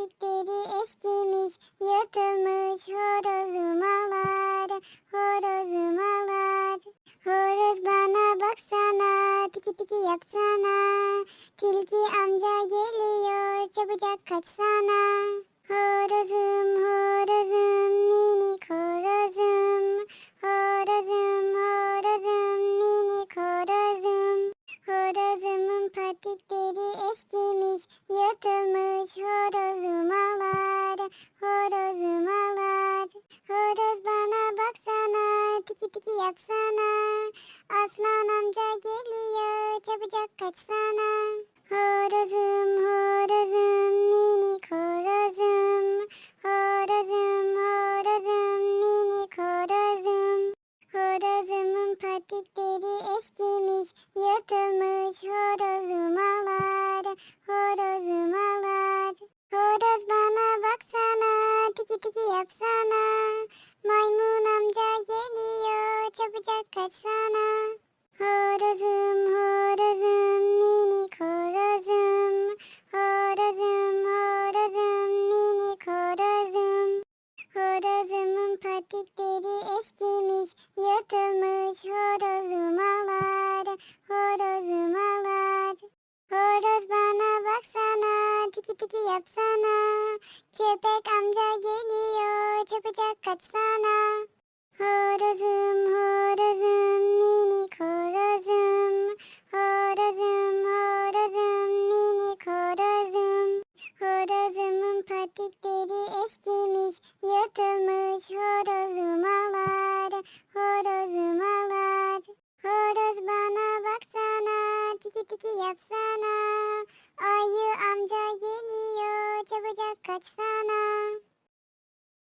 Kirpikleri eskimiş, yatılmış horozum ağlar, horozum ağlar. Horoz bana baksana, tiki tiki yapsana. Tilki amca geliyor, çabucak kaçsana. Horozum, horozum. Tiki yapsana. Aslan amca geliyor çabucak kaçsana. Horozum horozum minik horozum. Horozum horozum minik horozum. Horozumun patikleri kaçsana. Horozum horozum minik horozum. Horozum horozum minik horozum. Horozumun patikleri eskimiş yırtılmış horozum ağlar. Horozum ağlar. Horoz bana baksana tiki tiki yapsana. Köpek amca geliyor çabucak kaçsana. Patikleri eskimiş yırtılmış horozum ağlar. Horozum ağlar. Horoz bana baksana tiki tiki yapsana. Ayı amca geliyor çabucak kaçsana.